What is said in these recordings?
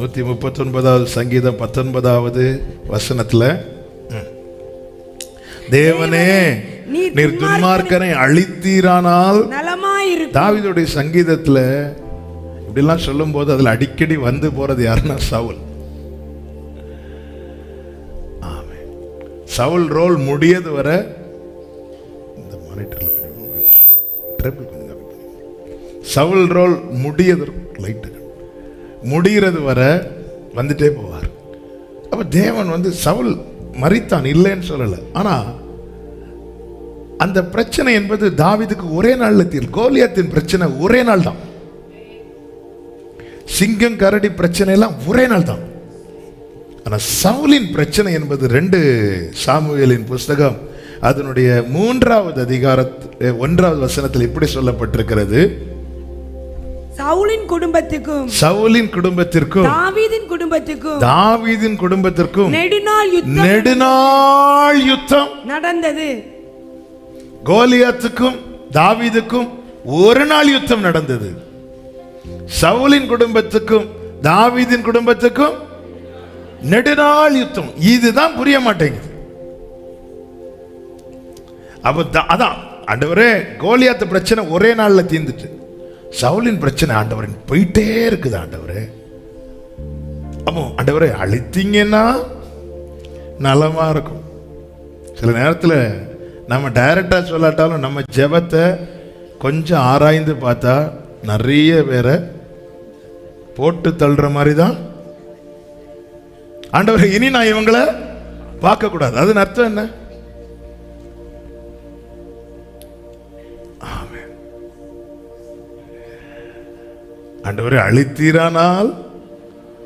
நூற்றி முப்பத்தொன்பதாவது சங்கீதம் பத்தொன்பதாவது வசனத்தில். தேவனே நீர் துன்மார்க்கனை அழித்தீரானால் தாவீதுடைய சங்கீதத்தில் இப்படிலாம் சொல்லும்போது அதில் அடிக்கடி வந்து போறது யாருன்னா சவுல். சவுல் ரோல் முடியது வரை இந்த மானிட்டரில் கொஞ்சம் ட்ரிபிள் கொஞ்சம் கம்மி பண்ணுங்க. சவுல் ரோல் முடியது லைட்டு முடிகிறது வர வந்துட்டே போவார். அப்போ தேவன் வந்து சவுல் மறித்தான் இல்லைன்னு சொல்லலை. ஆனால் அந்த பிரச்சனை என்பது தாவிதுக்கு ஒரே நாளில் தீர் கோலியாத்தின் பிரச்சனை ஒரே நாள் தான் சிங்கம் கரடி பிரச்சனை எல்லாம் ஒரே நாள் தான் ஆனால் சவுலின் பிரச்சனை என்பது ரெண்டு சாமுவேலின் புஸ்தகம் அதனுடைய மூன்றாவது அதிகாரத்து ஒன்றாவது வசனத்தில் இப்படி சொல்லப்பட்டிருக்கிறது. சவுலின் குடும்பத்துக்கும் சவுலின் குடும்பத்திற்கும் தாவீதின் குடும்பத்துக்கும் தாவீதின் குடும்பத்திற்கும் நெடுநாள் யுத்தம் நெடுநாள் யுத்தம் நடந்தது. கோலியாத்துக்கும் தாவீதுக்கும் ஒரு நாள் யுத்தம் நடந்தது. சவுலின் குடும்பத்துக்கும் தாவீதின் குடும்பத்துக்கும் நெடுநாள் யுத்தம். இதுதான் புரிய மாட்டேங்குது. அப்ப அதான் ஆண்டவரே கோலியாத்து பிரச்சனை ஒரே நாள்ல தீர்ந்துட்டு சவுலின் பிரச்சனை ஆண்டவரின் போயிட்டே இருக்குது ஆண்டவர். அப்போ ஆண்டவரை அழித்தீங்கன்னா நலமாக இருக்கும். சில நேரத்தில் நம்ம டைரக்டாக சொல்லாட்டாலும் நம்ம ஜெபத்தை கொஞ்சம் ஆராய்ந்து பார்த்தா நிறைய பேரை போட்டு தள்ளுற மாதிரி தான் ஆண்டவர் இனி நான் இவங்களை பார்க்கக்கூடாது. அதன் அர்த்தம் என்ன? ஆண்டவரை அழித்தீரானால்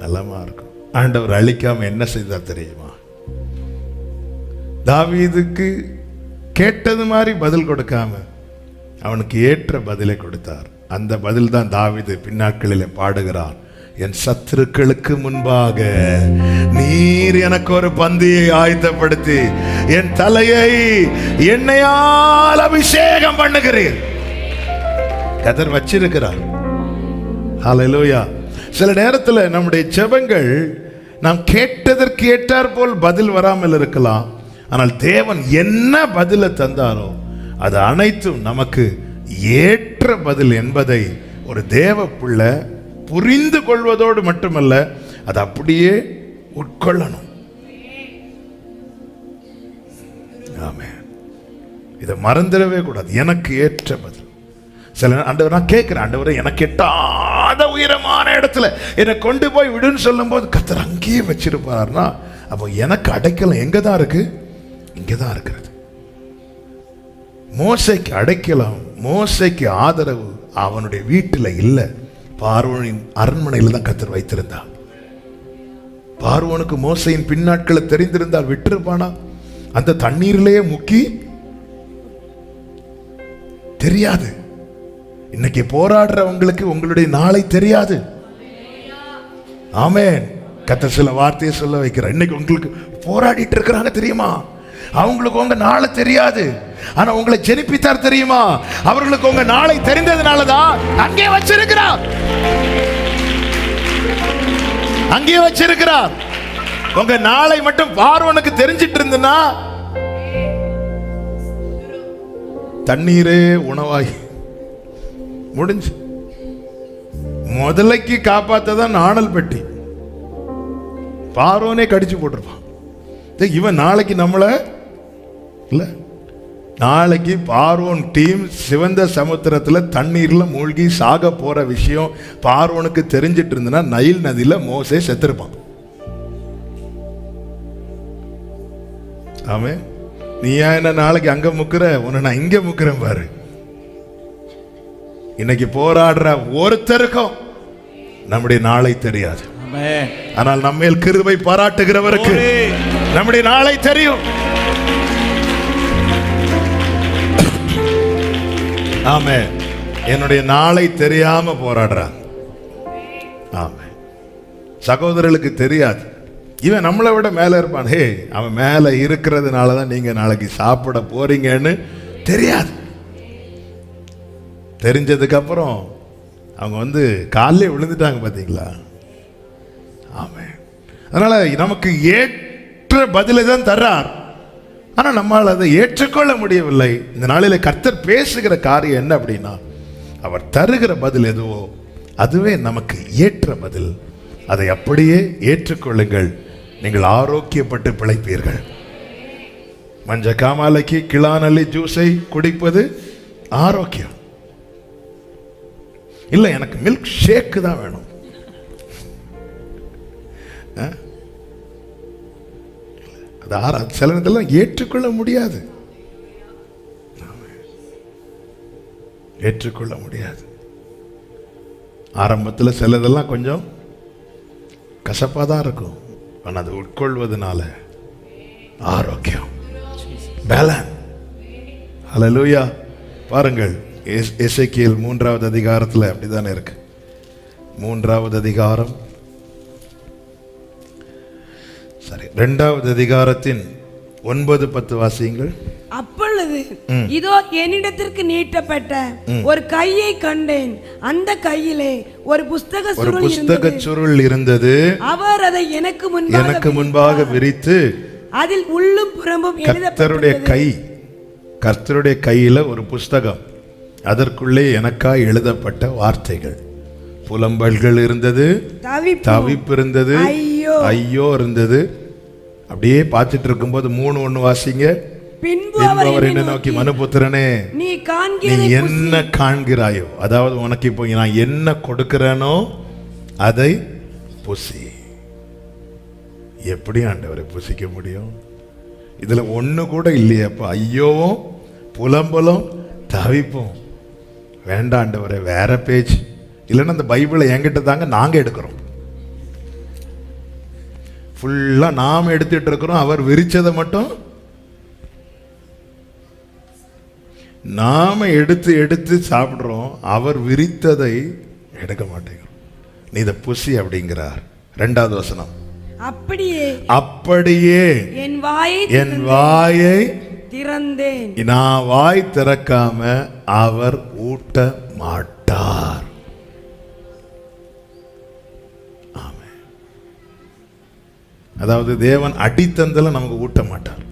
நலமா இருக்கும். ஆண்டவர் அழிக்காம என்ன செய்தால் தெரியுமா? தாவீதுக்கு கேட்டது மாதிரி பதில் கொடுக்காம அவனுக்கு ஏற்ற பதிலை கொடுத்தார். அந்த பதில் தான் தாவிது பின்னாட்களில் பாடுகிறார். என் சத்துருக்களுக்கு முன்பாக நீர் எனக்கு ஒரு பந்தியை ஆயத்தப்படுத்தி என் தலையை என்னையால் அபிஷேகம் பண்ணுகிறீர். கதர் வச்சிருக்கிறார். ஹalleluya சில நேரத்தில் நம்முடைய செபங்கள் நாம் கேட்டதற்கு ஏற்றார் போல் பதில் வராமல் இருக்கலாம். ஆனால் தேவன் என்ன பதிலை தந்தாரோ அது அனைத்தும் நமக்கு ஏற்ற பதில் என்பதை ஒரு தேவ பிள்ளை புரிந்து கொள்வதோடு மட்டுமல்ல அது அப்படியே உட்கொள்ளணும். ஆமே இதை மறந்துடவே கூடாது. எனக்கு ஏற்ற பதில். சில ஆண்டவர் நான் கேட்கிறேன். ஆண்டவரை எனக்கு எட்டாத உயரமான இடத்துல என்னை கொண்டு போய் விடுன்னு சொல்லும்போது கத்தர் அங்கேயே வச்சிருப்பாருன்னா அப்போ எனக்கு அடைக்கலம் எங்கே தான் இருக்கு? இங்கே தான் இருக்கிறது. மோசைக்கு அடைக்கலம் மோசைக்கு ஆதரவு அவனுடைய வீட்டில் இல்லை. பார்வனின் அரண்மனையில் தான் கத்தர் வைத்திருந்தான் பார்வனுக்கு மோசையின் பின்னாட்களை தெரிந்திருந்தால் விட்டிருப்பானா? அந்த தண்ணீரிலேயே முக்கி தெரியாது. இன்னைக்கு போராடுறவங்களுக்கு உங்களுடைய நாளை தெரியாது. ஆமேன். கத்த சில வார்த்தையை சொல்ல வைக்கிறேன் இன்னைக்கு உங்களுக்கு போராடிட்டு இருக்கிறாங்க தெரியுமா? அவங்களுக்கு உங்க நாளை தெரியாது. ஆனா உங்களை ஜெனிப்பித்தார் தெரியுமா? அவர்களுக்கு உங்க நாளை தெரிந்ததுனால தான் அங்கே வச்சிருக்கிறார். அங்கே வச்சிருக்கிறார். உங்க நாளை மட்டும் பார்வனுக்கு தெரிஞ்சிட்டு இருந்துன்னா தண்ணீரே உணவாகி முடிஞ்சு. முதலைக்கு காப்பாத்ததான் நாணல் பெட்டி. பார்வோனே கடிச்சு போட்டிருப்பான். இவன் நாளைக்கு நம்மளை இல்லை. நாளைக்கு பார்வோன் டீம் சிவந்த சமுத்திரத்தில் தண்ணீரில் மூழ்கி சாக போகிற விஷயம் பார்வோனுக்கு தெரிஞ்சிட்டு இருந்ததுன்னா நைல் நதியில் மோசே செத்துருப்பான். ஆமே நீ ஏன் என்ன நாளைக்கு அங்கே முக்கிற? உன்னை நான் இங்கே முக்கிறேன் பாரு. இன்னைக்கு போராடுற ஒருத்தருக்கும் நம்முடைய நாளை தெரியாது. ஆனால் நம்மேல் கிருபை பாராட்டுகிறவருக்கு நம்முடைய நாளை தெரியும். ஆமே என்னுடைய நாளை தெரியாம போராடுறான் ஆமே சகோதரர்களுக்கு தெரியாது. இவன் நம்மளை விட மேல இருப்பான். ஹே அவன் மேல இருக்கிறதுனால தான் நீங்க நாளைக்கு சாப்பிட போறீங்கன்னு தெரியாது. தெரிஞ்சதுக்கப்புறம் அவங்க வந்து காலையிலே விழுந்துட்டாங்க பார்த்தீங்களா ஆமாம் அதனால் நமக்கு ஏற்ற பதிலை தான் தர்றார். ஆனால் நம்மால் அதை ஏற்றுக்கொள்ள முடியவில்லை. இந்த நாளில் கர்த்தர் பேசுகிற காரியம் என்ன அப்படின்னா அவர் தருகிற பதில் எதுவோ அதுவே நமக்கு ஏற்ற பதில். அதை அப்படியே ஏற்றுக்கொள்ளுங்கள். நீங்கள் ஆரோக்கியப்பட்டு பிழைப்பீர்கள். மஞ்ச காமாலைக்கு கிளானல்லி ஜூஸை குடிப்பது ஆரோக்கியம். இல்லை எனக்கு மில்க் ஷேக்கு தான் வேணும். அது ஆரா சில இதெல்லாம் ஏற்றுக்கொள்ள முடியாது. ஏற்றுக்கொள்ள முடியாது. ஆரம்பத்தில் சிலதெல்லாம் கொஞ்சம் கசப்பாக தான் இருக்கும். ஆனால் அது உட்கொள்வதனால ஆரோக்கியம். பேலன் லூயா பாருங்கள். எசேக்கியேல் மூன்றாவது அதிகாரத்தில் அப்படிதானே இருக்கு? மூன்றாவது அதிகாரம். சரி ரெண்டாவது அதிகாரத்தின் ஒன்பது பத்து வாசியங்கள். அப்பொழுது இதோ என்னிடத்திற்கு நீட்டப்பட்ட ஒரு கையை கண்டேன். அந்த கையிலே ஒரு புஸ்தக ஒரு புஸ்தக சுருள் இருந்தது. அவர் அதை எனக்கு முன்பாக எனக்கு முன்பாக விரித்து அதில் உள்ளும் புறம்பும் கர்த்தருடைய கை கர்த்தருடைய கையில ஒரு புஸ்தகம். அதற்குள்ளே எனக்காய் எழுதப்பட்ட வார்த்தைகள். புலம்பல்கள் இருந்தது தவிப்பு. இருந்தது ஐயோ. ஐயோ இருந்தது. அப்படியே பார்த்துட்டு இருக்கும்போது மூணு ஒண்ணு வாசிங்க. பின்பு அவர் என்னை நோக்கி மனுபுத்திரனே நீ என்ன காண்கிறாயோ அதாவது உனக்கு இப்போ நான் என்ன கொடுக்கிறேனோ அதை புசி. எப்படி ஆண்டவரை புசிக்க முடியும்? இதுல ஒண்ணு கூட இல்லையப்பா ஐயோவும் புலம்பலும் தவிப்பும். வேண்டாம் ஆண்டவரே வேற பேச்சு. இல்லைன்னா அந்த பைபிளை என்கிட்ட தாங்க நாங்க எடுக்கிறோம். ஃபுல்லா நாம் எடுத்துட்டு இருக்கிறோம். அவர் விரிச்சதை மட்டும் நாம எடுத்து எடுத்து சாப்பிடுறோம். அவர் விரித்ததை எடுக்க மாட்டேங்கிறோம். நீ இதை புசி அப்படிங்கிறார். ரெண்டாவது வசனம். அப்படியே அப்படியே என் வாயை என் வாயை திறந்தேன். நான் வாய் திறக்காம அவர் ஊட்ட மாட்டார் அதாவது தேவன் அடித்தந்தல நமக்கு ஊட்ட மாட்டார்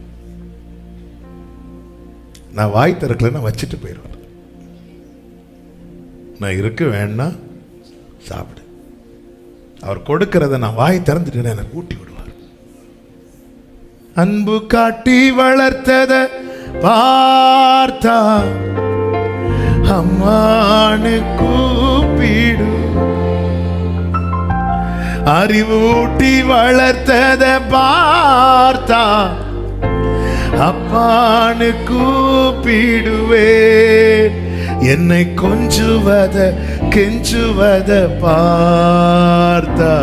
நான் வாய் திறக்கலைன்னா வச்சுட்டு போயிடுவார் நான் இருக்க வேண்டாம் சாப்பிடு. அவர் கொடுக்கிறத நான் வாய் திறந்துட்டு எனக்கு ஊட்டி விடுவார். அன்பு காட்டி வளர்த்தத பார்த்தா அம்மானு கூப்பிடு. அறிவூட்டி வளர்த்தத பார்த்தா அப்பானு கூப்பிடுவே. என்னை கொஞ்சுவத கெஞ்சுவத பார்த்தா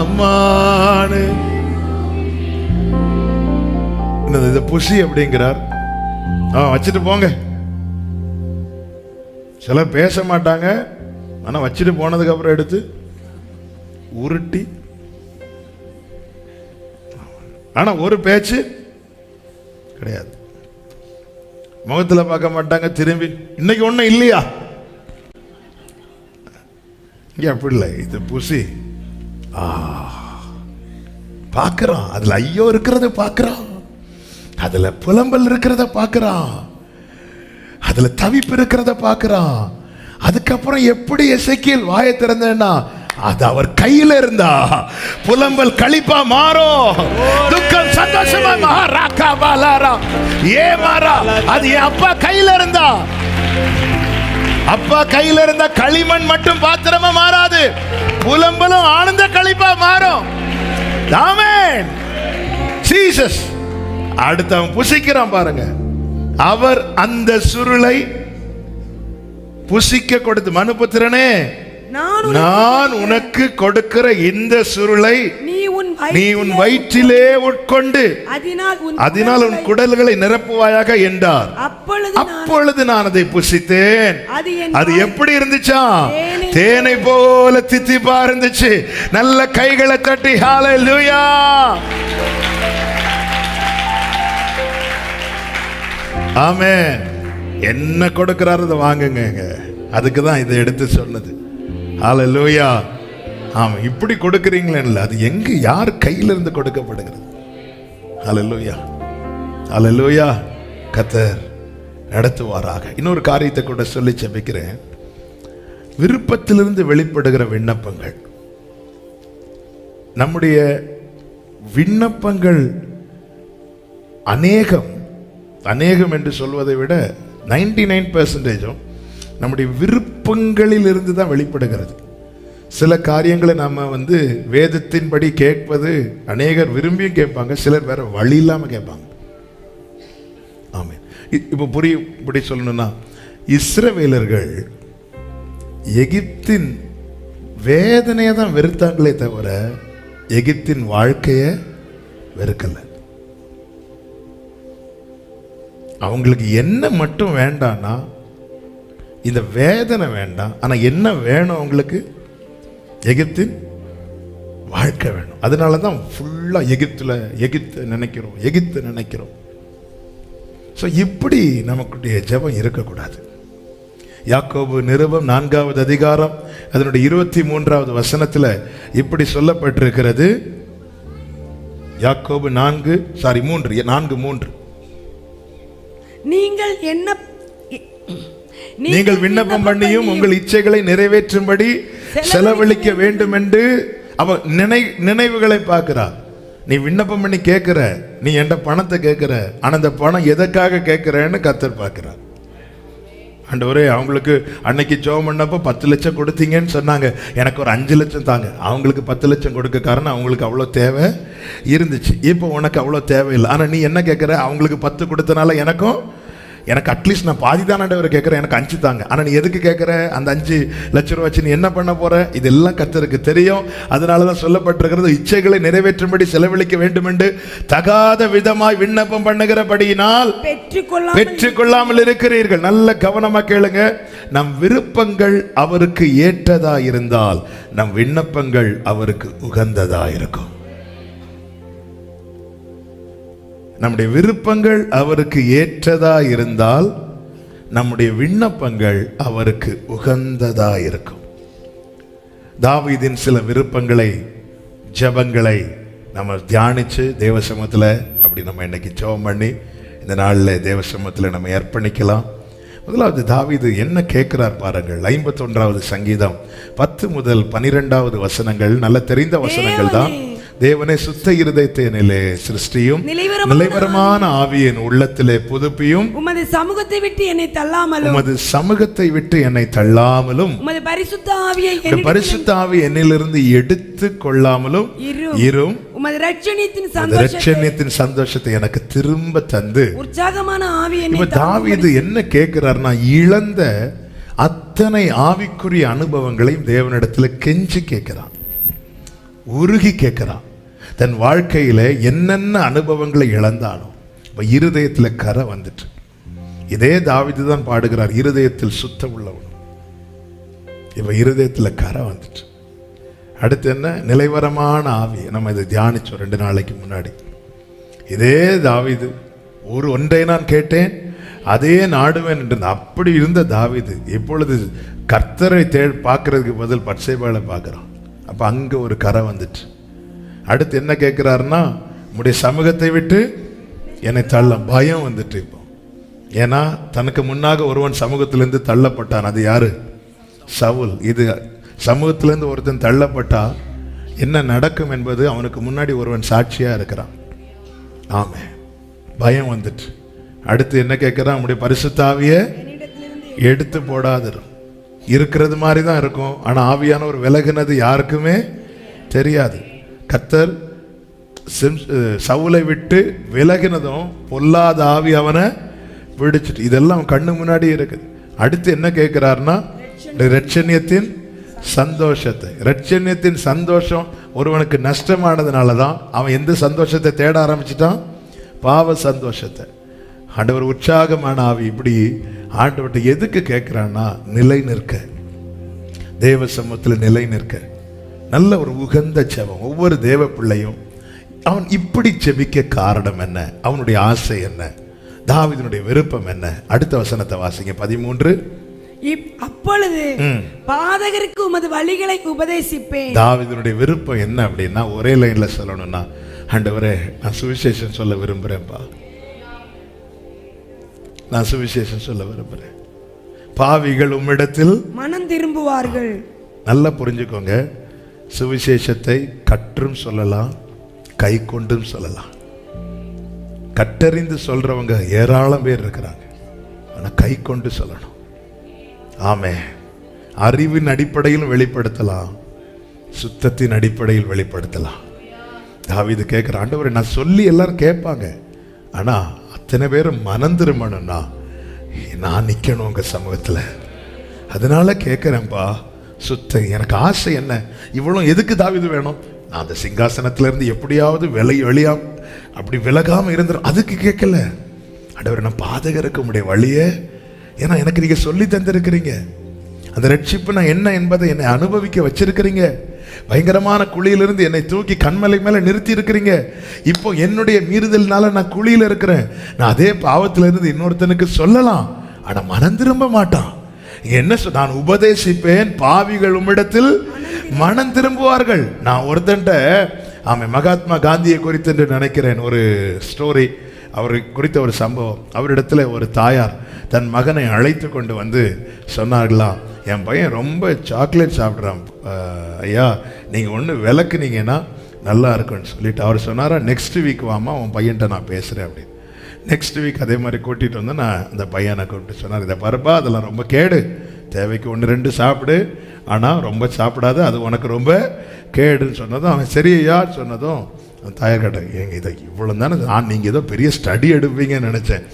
அம்மானு. என்னது புஷி அப்படிங்கிறார். ஆ வச்சுட்டு போங்க. சில பேச மாட்டாங்க. ஆனால் வச்சுட்டு போனதுக்கப்புறம் எடுத்து உருட்டி. ஆனால் ஒரு பேச்சு கிடையாது. முகத்தில் பார்க்க மாட்டாங்க திரும்பி. இன்னைக்கு ஒன்றும் இல்லையா? இங்கே அப்படி இல்லை. இது புசி. ஆ. பார்க்குறான். அதில் ஐயோ இருக்கிறத பார்க்குறான். அதில் புலம்பல் இருக்கிறத பார்க்குறான். அதுல தவிப்பு இருக்கிறத பார்க்குறான். அதுக்கப்புறம் எப்படி எசைக்கியல் வாயை திறந்தேன்னா அது அவர் கையில இருந்தா புலம்பல் களிப்பா மாறும். துக்கம் சந்தோஷமா மகாராக்கா பாலாரா ஏ மாறா அது என் அப்பா கையில இருந்தா. அப்பா கையில இருந்த களிமண் மட்டும் பாத்திரமா மாறாது. புலம்பலும் ஆனந்த கழிப்பா மாறும். ஆமென் ஜீசஸ் அடுத்தவன் புசிக்கிறான் பாருங்க. அவர் அந்த சுருளை புசிக்க கொடுத்து மனுபுத்திரனே நான் உனக்கு கொடுக்கிற இந்த சுருளை நீ உன் வயிற்றிலே உட்கொண்டு அதனால் உன் குடல்களை நிரப்புவாயாக என்றார். அப்பொழுது நான் அதை புசித்தேன். அது எப்படி இருந்துச்சா? தேனை- போல தித்திப்பா இருந்துச்சு. நல்ல கைகளை தட்டி ஹalleluya ஆமே என்ன கொடுக்கிறாரு அதை வாங்குங்க. அதுக்கு தான் இதை எடுத்து சொன்னது. அல லோயா ஆமாம் இப்படி கொடுக்குறீங்களே அது எங்கே யார் கையிலிருந்து கொடுக்கப்படுகிறது? இருந்து லோயா அல்லேலூயா லோயா கத்தர் நடத்துவாராக. இன்னொரு காரியத்தை கூட சொல்லி செபிக்கிறேன். விருப்பத்திலிருந்து வெளிப்படுகிற விண்ணப்பங்கள். நம்முடைய விண்ணப்பங்கள் அநேகம் அநேகம் என்று சொல்வதை விட நைன்டி நைன் பர்சன்டேஜும் நம்முடைய விருப்பங்களில் இருந்து தான் வெளிப்படுகிறது. சில காரியங்களை நம்ம வந்து வேதத்தின்படி கேட்பது அநேகர் விரும்பியும் கேட்பாங்க சிலர் வேற வழி இல்லாமல் கேட்பாங்க. ஆமாம் இப்போ புரிய இப்படி சொல்லணும்னா இஸ்ரவேலர்கள் எகிப்தின் வேதனையை தான் வெறுத்தாங்களே தவிர எகிப்தின் வாழ்க்கையை வெறுக்கலை. அவங்களுக்கு என்ன மட்டும் வேண்டாம்னா இந்த வேதனை வேண்டாம். ஆனால் என்ன வேணும் அவங்களுக்கு? எகிப்தின் வாழ்க்கை வேணும். அதனால தான் ஃபுல்லாக எகிப்தில் எகிப்து நினைக்கிறோம் எகிப்து நினைக்கிறோம். ஸோ இப்படி நமக்குடைய ஜெபம் இருக்கக்கூடாது. யாக்கோபு நிருபம் நான்காவது அதிகாரம் அதனுடைய இருபத்தி மூன்றாவது வசனத்தில் இப்படி சொல்லப்பட்டிருக்கிறது. யாக்கோபு நான்கு சாரி மூன்று நான்கு மூன்று. நீங்கள் என்ன நீங்கள் விண்ணப்பம் பண்ணியும் உங்கள் இச்சைகளை நிறைவேற்றும்படி செலவழிக்க வேண்டும். என்று அவ நினை நினைவுகளை பார்க்கிறார். நீ விண்ணப்பம் பண்ணி கேட்கிற நீ என்கிட்ட பணத்தை கேட்கிற ஆனா அந்த பணம் எதற்காக கேட்கிறேன்னு கத்தர் பார்க்கிறார். ஆண்டவரே அவங்களுக்கு அன்னைக்கு ஜோம் பண்ணப்போ பத்து லட்சம் கொடுத்தீங்கன்னு சொன்னாங்க. எனக்கு ஒரு அஞ்சு லட்சம் தாங்க. அவங்களுக்கு பத்து லட்சம் கொடுக்க காரணம் அவங்களுக்கு அவ்வளோ தேவை இருந்துச்சு. இப்போ உனக்கு அவ்வளோ தேவையில்லை. ஆனால் நீ என்ன கேட்குற அவங்களுக்கு பத்து கொடுத்தனால எனக்கும் எனக்கு அட்லீஸ்ட் நான் பாதி தான் ஆண்டவர் கேட்குறேன் எனக்கு அஞ்சு தாங்க. ஆனால் நீ எதுக்கு கேட்குற? அந்த அஞ்சு லட்ச ரூபா வச்சு நீ என்ன பண்ண போற? இதெல்லாம் கத்தருக்கு தெரியும். அதனால தான் சொல்லப்பட்டிருக்கிறது இச்சைகளை நிறைவேற்றும்படி செலவழிக்க வேண்டும் என்று தகாத விதமாய் விண்ணப்பம் பண்ணுகிறபடியினால் பெற்றுக்கொள்ளாமல் இருக்கிறீர்கள். நல்ல கவனமா கேளுங்க. நம் விருப்பங்கள் அவருக்கு ஏற்றதா இருந்தால் நம் விண்ணப்பங்கள் அவருக்கு உகந்ததா இருக்கும் நம்முடைய விருப்பங்கள் அவருக்கு ஏற்றதா இருந்தால் நம்முடைய விண்ணப்பங்கள் அவருக்கு உகந்ததா இருக்கும் தாவீதின் சில விருப்பங்களை ஜெபங்களை நம்ம தியானிச்சு தேவசமத்தில் அப்படி நம்ம இன்னைக்கு ஜெபம் பண்ணி இந்த நாளில் தேவசமத்தில் நம்ம அர்ப்பணிக்கலாம் முதலாவது தாவீது என்ன கேட்கிறார் பாருங்கள். ஐம்பத்தொன்றாவது சங்கீதம் பத்து முதல் பனிரெண்டாவது வசனங்கள் நல்ல தெரிந்த வசனங்கள் தான் தேவனே சுத்த இருதயத்தினிலே சிருஷ்டியும் நிலைவரமான ஆவியின் உள்ளத்திலே புதுப்பியும் உமது சமூகத்தை விட்டு என்னை தள்ளாமலும் உமது சமூகத்தை விட்டு என்னை தள்ளாமலும் உமது பரிசுத்த ஆவியை பரிசுத்த ஆவி என்னிலிருந்து எடுத்து கொள்ளாமலும் இரும். உமது ரட்சணியத்தின் ரட்சண்யத்தின் சந்தோஷத்தை எனக்கு திரும்ப தந்து. உற்சாகமான ஆவி என்னை இப்ப தாவீது என்ன கேட்கிறார்னா இழந்த அத்தனை ஆவிக்குரிய அனுபவங்களையும் தேவனிடத்துல கெஞ்சி கேட்கிறான். உருகி கேட்கிறான். தன் வாழ்க்கையில் என்னென்ன அனுபவங்களை இழந்தாலும் இப்போ இருதயத்தில் கரை வந்துட்டு. இதே தாவிது தான் பாடுகிறார் இருதயத்தில் சுத்தம் உள்ளவன் இப்போ இருதயத்தில் கரை வந்துட்டு. அடுத்து என்ன? நிலைவரமான ஆவி. நம்ம இதை தியானிச்சோம் ரெண்டு நாளைக்கு முன்னாடி. இதே தாவிது ஒரு ஒன்றை நான் கேட்டேன் அதே நாடுவேன் என்று. அப்படி இருந்த தாவீது இப்பொழுது கர்த்தரை தே பார்க்கறதுக்கு பதில் பட்சைபாலை பார்க்குறான். அப்போ அங்கே ஒரு கரை வந்துட்டு. அடுத்து என்ன கேட்குறாருன்னா உடைய சமூகத்தை விட்டு என்னை தள்ள பயம் வந்துட்டு இப்போ. ஏன்னா தனக்கு முன்னாக ஒருவன் சமூகத்திலேருந்து தள்ளப்பட்டான். அது யாரு? சவுல். இது சமூகத்திலேருந்து ஒருத்தன் தள்ளப்பட்டா என்ன நடக்கும் என்பது அவனுக்கு முன்னாடி ஒருவன் சாட்சியாக இருக்கிறான். ஆமே. பயம் வந்துட்டு. அடுத்து என்ன கேட்குறான்? நம்முடைய பரிசுத்தாவிய எடுத்து போடாதிரும் இருக்கிறது மாதிரி தான் இருக்கும். ஆனால் ஆவியான ஒரு விலகுனது யாருக்குமே தெரியாது. கத்தர் சவுலை விட்டு விலகினதும் பொல்லாத ஆவி அவனை பிடிச்சிட்டு இதெல்லாம் அவன் கண்ணு முன்னாடி இருக்குது. அடுத்து என்ன கேட்கிறாருன்னா ரட்சண்யத்தின் சந்தோஷத்தை. ரட்சண்யத்தின் சந்தோஷம் ஒருவனுக்கு நஷ்டமானதுனால தான் அவன் எந்த சந்தோஷத்தை தேட ஆரம்பிச்சிட்டான்? பாவ சந்தோஷத்தை. ஆண்டவர் உற்சாகமான ஆவி இப்படி ஆண்டவர்கிட்ட எதுக்கு கேட்கிறான்னா நிலை நிற்க. தேவ சமூகத்தில் நிலை நிற்க. நல்ல ஒரு உகந்த செபம். ஒவ்வொரு தேவ பிள்ளையும் அவன் இப்படி செபிக்க காரணம் என்ன? அவனுடைய ஆசை என்ன? தாவீதினுடைய விருப்பம் என்ன? அடுத்த வசனத்தை வாசிங்க. பதிமூன்று. அப்பொழுது பாதகருக்கு உமது வழிகளை உபதேசிப்பேன். தாவீதுனுடைய விருப்பம் என்ன அப்படின்னா ஒரே லைன்ல சொல்லணும்னா ஆண்டவரே நான் சுவிசேஷம் சொல்ல விரும்புறேன்ப்பா. நான் சுவிசேஷம் சொல்ல விரும்புறேன். பாவிகள் உம்மிடத்தில் மனம் திரும்புவார்கள். நல்லா புரிஞ்சுக்கோங்க. சுவிசேஷத்தை கற்றும் சொல்லலாம் கை கொண்டும் சொல்லலாம். கட்டறிந்து சொல்கிறவங்க ஏராளம் பேர் இருக்கிறாங்க. ஆனால் கை கொண்டு சொல்லணும். ஆமே. அறிவின் அடிப்படையில் வெளிப்படுத்தலாம் சுத்தத்தின் அடிப்படையில் வெளிப்படுத்தலாம். தாவிது கேட்குற ஆண்டவர் நான் சொல்லி எல்லாரும் கேட்பாங்க. ஆனா அத்தனை பேரும் மனம் திரும்பணும்னா நான் நிற்கணும் உங்க சமூகத்தில். அதனால கேட்குறேன்ப்பா சுத்த எனக்கு ஆசை என்ன? இவ்வளோ எதுக்கு தாவிது வேணும்? நான் அந்த சிங்காசனத்திலேருந்து எப்படியாவது விலை வெளியா அப்படி விலகாமல் இருந்துடும் அதுக்கு கேட்கல. அடவர் நான் பாதகருக்கு உடைய வழியே? ஏன்னா எனக்கு நீங்கள் சொல்லி தந்திருக்கிறீங்க. அந்த ரட்சிப்பு நான் என்ன என்பதை என்னை அனுபவிக்க வச்சிருக்கிறீங்க. பயங்கரமான குழியிலிருந்து என்னை தூக்கி கண்மலை மேலே நிறுத்தி இருக்கிறீங்க இப்போ என்னுடைய மீறுதல்னால நான் குழியில் இருக்கிறேன். நான் அதே பாவத்திலிருந்து இன்னொருத்தனுக்கு சொல்லலாம். ஆனால் மனம் திரும்ப மாட்டான். என்ன சொல் நான் உபதேசிப்பேன் பாவிகள் உம்மிடத்தில் மனம் திரும்புவார்கள். நான் ஒருத்தன்ட்ட ஆமாம் மகாத்மா காந்தியை குறித்து என்று நினைக்கிறேன். ஒரு ஸ்டோரி அவர் குறித்த ஒரு சம்பவம். அவரிடத்துல ஒரு தாயார் தன் மகனை அழைத்து கொண்டு வந்து சொன்னார்களாம் என் பையன் ரொம்ப சாக்லேட் சாப்பிட்றான் ஐயா நீங்கள் ஒன்று விளக்குனீங்கன்னா நல்லா இருக்குன்னு சொல்லிட்டு. அவர் சொன்னாரா நெக்ஸ்ட் வீக் வாமா உன் பையன்கிட்ட நான் பேசுகிறேன் அப்படின்னு. நெக்ஸ்ட் வீக் அதே மாதிரி கூட்டிகிட்டு வந்து நான் அந்த பையனை கூப்பிட்டு சொன்னார். இதை பரப்பா அதெல்லாம் ரொம்ப கேடு. தேவைக்கு ஒன்று ரெண்டு சாப்பிடு. ஆனால் ரொம்ப சாப்பிடாது அது உனக்கு ரொம்ப கேடுன்னு சொன்னதும் அவன் சரியா சொன்னதும் தாயார் கேட்ட ஏங்க இதை இவ்வளோ தானே நான் நீங்கள் ஏதோ பெரிய ஸ்டடி எடுப்பீங்கன்னு நினச்சேன்.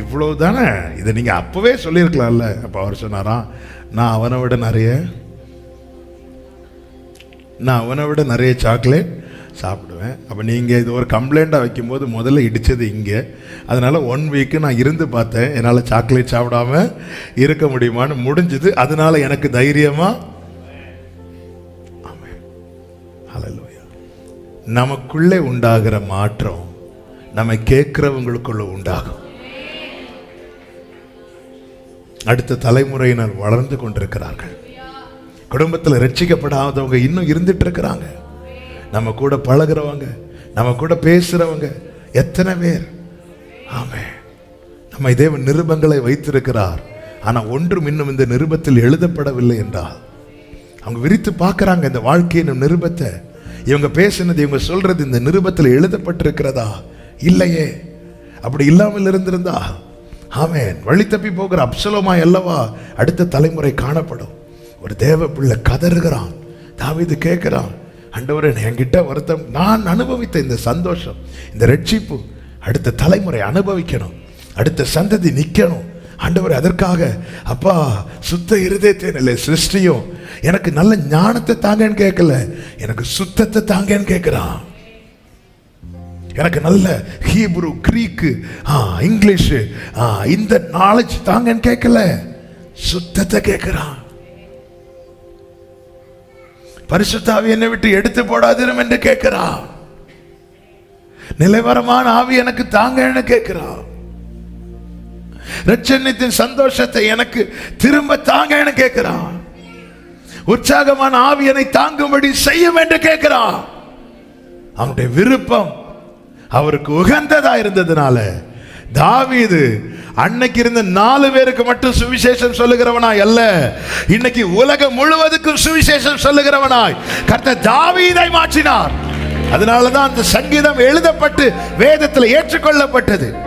இவ்வளோ தானே இதை நீங்கள் அப்போவே சொல்லியிருக்கலாம்ல. அப்போ அவர் சொன்னாராம் நான் அவனை விட நிறைய நான் அவனை விட நிறைய சாக்லேட் சாப்பிடுவேன். அப்போ நீங்கள் இது ஒரு கம்ப்ளைண்ட்டாக வைக்கும்போது முதல்ல இடித்தது இங்கே. அதனால் ஒன் வீக்கு நான் இருந்து பார்த்தேன். என்னால் சாக்லேட் சாப்பிடாம இருக்க முடியுமான்னு முடிஞ்சது. அதனால் எனக்கு தைரியமாக ஆமென். நமக்குள்ளே உண்டாகிற மாற்றம் நம்ம கேட்குறவங்களுக்குள்ளே உண்டாகும். அடுத்த தலைமுறையினர் வளர்ந்து கொண்டிருக்கிறார்கள். குடும்பத்தில் ரட்சிக்கப்படாதவங்க இன்னும் இருந்துட்டு இருக்கிறாங்க. நம்ம கூட பழகுறவங்க நம்ம கூட பேசுகிறவங்க எத்தனை பேர்? ஆமே. நம்ம தேவன் நிருபங்களை வைத்திருக்கிறார். ஆனால் ஒன்றும் இன்னும் இந்த நிருபத்தில் எழுதப்படவில்லை என்றால் அவங்க விரித்து பார்க்குறாங்க இந்த வாழ்க்கையின் நிருபத்தை. இவங்க பேசினது இவங்க சொல்கிறது இந்த நிருபத்தில் எழுதப்பட்டிருக்கிறதா? இல்லையே. அப்படி இல்லாமல் இருந்திருந்தா ஆமேன். வழி தப்பி போகிற அப்சலோமா அல்லவா? அடுத்த தலைமுறை காணப்படும். ஒரு தேவ பிள்ளை கதறுகிறான். தாவிது கேட்குறான் ஆண்டவரே என்கிட்ட வருத்தம். நான் அனுபவித்த இந்த சந்தோஷம் இந்த ரட்சிப்பு அடுத்த தலைமுறை அனுபவிக்கணும். அடுத்த சந்ததி நிற்கணும் ஆண்டவர் அதற்காக அப்பா சுத்த இருதயத்தை இல்லை சிருஷ்டியும். எனக்கு நல்ல ஞானத்தை தாங்கன்னு கேட்கல. எனக்கு சுத்தத்தை தாங்கன்னு கேட்குறான். எனக்கு நல்ல ஹீப்ரு கிரீக்கு ஆ இங்கிலீஷு ஆ இந்த நாலேஜ் தாங்கன்னு கேட்கல. சுத்தத்தை கேட்குறான். பரிசுத்தாவி என்னை விட்டு எடுத்து போடாதிரும் என்று கேட்கிறான். நிலைவரமான ஆவி எனக்கு தாங்க கேட்கிறான். ரட்சணித்தின் சந்தோஷத்தை எனக்கு திரும்ப தாங்கன்னு கேட்கிறான். உற்சாகமான ஆவியனை தாங்கும்படி செய்யும் என்று கேட்கிறான். அவனுடைய விருப்பம் அவருக்கு உகந்ததா இருந்ததுனால தாவீது அன்னைக்கு இருந்த நாலு பேருக்கு மட்டும் சுவிசேஷம் சொல்லுகிறவனாய் அல்ல. இன்னைக்கு உலகம் முழுவதுக்கும் சுவிசேஷம் சொல்லுகிறவனாய். கர்த்த தாவீதை மாற்றினார். அதனாலதான் அந்த சங்கீதம் எழுதப்பட்டு வேதத்தில் ஏற்றுக்கொள்ளப்பட்டது.